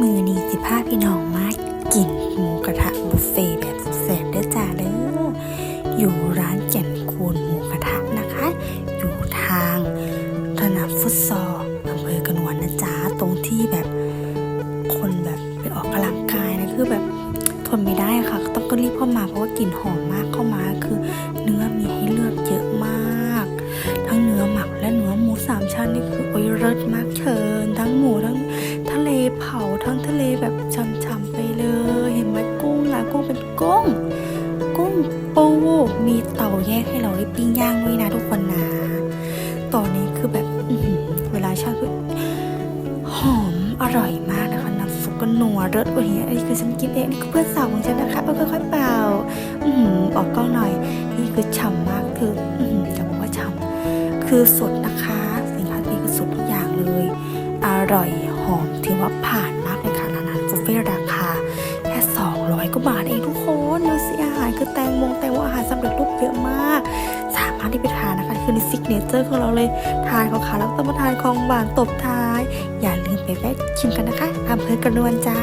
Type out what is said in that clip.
มือนี้สิพาพี่น้องมากินหมูกระทะบุฟเฟ่แบบสแสนเด้อจ้าเด้ออยู่ร้านแก่นคูนหมูกระทะนะคะ อยู่ทางถนนฟุตซอลอำเภอกนวนนะจ๊ะตรงที่แบบคนแบบไปออกกำลังกายนะคือแบบทนไม่ได้ค่ะ ต้องก็รีบเข้ามาเพราะว่ากลิ่นหอมมากเข้ามาคือ เนื้อมีให้เลือกเยอะมาก ทั้งเนื้อหมักและเนื้อหมูสามชั้นนี่คือโอ้ยเลิศมากเชิญทั้งหมูทั้ง เผาทั้งทะเลแบบช่ำๆไปเลย เห็นไหมกุ้งล่ะกุ้งเป็นกุ้ง กุ้งปูมีเต่าแยกให้เราได้ปิ้งย่างด้วยนะทุกคนนะตอนนี้คือแบบเวลาชาคือหอมอร่อยมากนะคะน้ำซุปก็นัวเลิศโอ้ยอันนี้คือฉันกินเองนี่คือเพื่อนสาวของฉันนะคะเอาค่อยๆเปล่าอือออกกล้องหน่อย นี่คือฉ่ำมากคืออืจะบอกว่าฉ่ำคือสดนะคะ สินค้านี้คือสดทุกอย่างเลย อร่อย หอมถือว่าผ่านมากเลยค่ะร้านอาหารบุฟเฟ่ราคาแค่ 200 กว่าบาทเองทุกคนดูสิอาหารคือแตงโมงแตงโมอาหารสำเร็จรูปเยอะมาก สามารถที่ไปทานนะคะ คือในซิกเนเจอร์ของเราเลยทานของขาวแล้วก็ต้องมาทานของหวานตบท้าย อย่าลืมไปแวะชิมกันนะคะอำเภอกระนวนจ้า